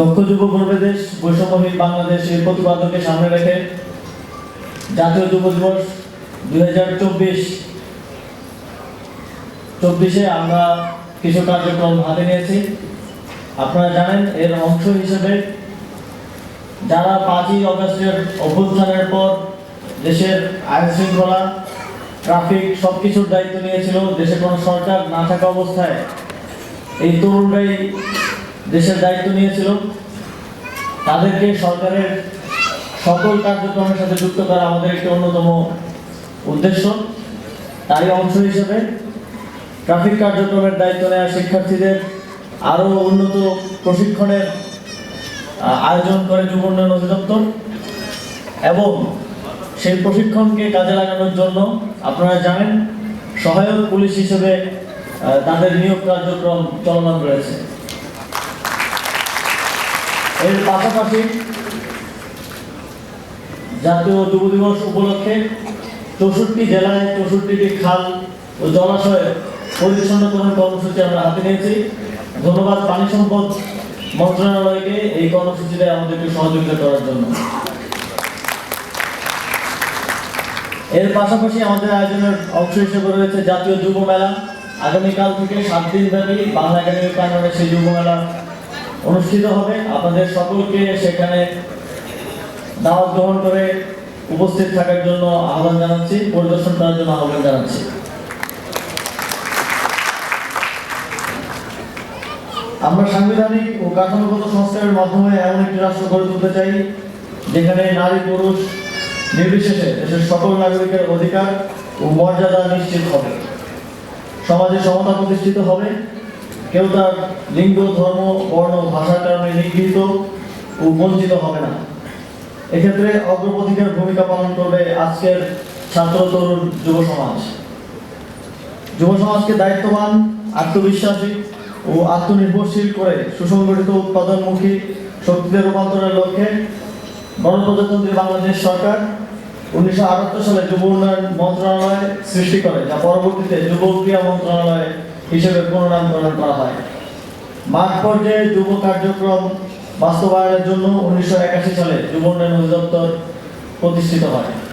দক্ষ যুব প্রদেশ বৈষম্যহীন বাংলাদেশ এর সামনে রেখে জাতীয় যুব দিবস দুই হাজার চব্বিশ, চব্বিশে আমরা কিছু কার্যক্রম হাতে নিয়েছি। আপনারা জানেন, এর অংশ হিসেবে যারা পাঁচই অগস্টের অভ্যুত্থানের পর দেশের আইন শৃঙ্খলা ট্রাফিক সব কিছুর দায়িত্ব নিয়েছিল, দেশে কোনো সরকার না থাকা অবস্থায় এই তরুণরাই দেশের দায়িত্ব নিয়েছিল। তাদেরকে সরকারের সকল কার্যক্রমের সাথে যুক্ত করা আমাদের একটি অন্যতম উদ্দেশ্য। তারই অংশ হিসেবে ট্রাফিক কার্যক্রমের দায়িত্ব নেওয়া শিক্ষার্থীদের আরও উন্নত প্রশিক্ষণের আয়োজন করে যুব উন্নয়ন অধিদপ্তর। এবং সেই প্রশিক্ষণকে কাজে লাগানোর জন্য আপনারা জানেন, সহায়ক পুলিশ হিসেবে তাদের নিয়োগ কার্যক্রম চলমান রয়েছে। এর পাশাপাশি জাতীয় যুব দিবস উপলক্ষে চৌষট্টি জেলায় চৌষট্টিটি খাল ও জলাশয়ে পরিচ্ছন্নকরণ কর্মসূচি আমরা হাতে নিয়েছি। ধন্যবাদ পানি সম্পদ মন্ত্রণালয়কে এই কর্মসূচিতে আমাদেরকে সহযোগিতা করার জন্য। এর পাশাপাশি আমাদের আয়োজনের অংশ হিসেবে রয়েছে জাতীয় যুব মেলা। আগামীকাল থেকে সাত দিন ব্যাপী বাংলা একাডেমি প্রাঙ্গণে সেই যুব মেলা অনুষ্ঠিত হবে। আপনাদের সকলকে সেখানে দাওয়াত গ্রহণ করে উপস্থিত থাকার জন্য আহ্বান জানাচ্ছি, পরিদর্শন করার জন্য আহ্বান জানাচ্ছি। আমরা সাংবিধানিক ও কাঠামোগত সংস্কারের মাধ্যমে এমন একটি রাষ্ট্র গড়ে তুলতে চাই, যেখানে নারী, পুরুষ নির্বিশেষে দেশের সকল নাগরিকের অধিকার ও মর্যাদা নিশ্চিত হবে। সমাজে সমতা প্রতিষ্ঠিত হবে। কেউ তার লিঙ্গ, ধর্ম, বর্ণ, ভাষার কারণে নিগৃহীত ও বঞ্চিত হবে না। এক্ষেত্রে অগ্রপথিকের ভূমিকা পালন করবে আজকের ছাত্র তরুণ যুব সমাজ। যুব সমাজকে দায়িত্ববান, আত্মবিশ্বাসী ও আত্মনির্ভরশীল করে সুসংগঠিত উৎপাদনমুখী শক্তিতে রূপান্তরের লক্ষ্যে গণপ্রজাতন্ত্রী বাংলাদেশ সরকার উনিশশো আটাত্তর সালে যুব উন্নয়ন মন্ত্রণালয় সৃষ্টি করে, যা পরবর্তীতে যুব ক্রিয়া মন্ত্রণালয় হিসেবে পুনর্নামকরণ করা হয়। মাঠ পর্যায়ে যুব কার্যক্রম বাস্তবায়নের জন্য উনিশশো একাশি সালে যুব উন্নয়ন অধিদপ্তর প্রতিষ্ঠিত হয়।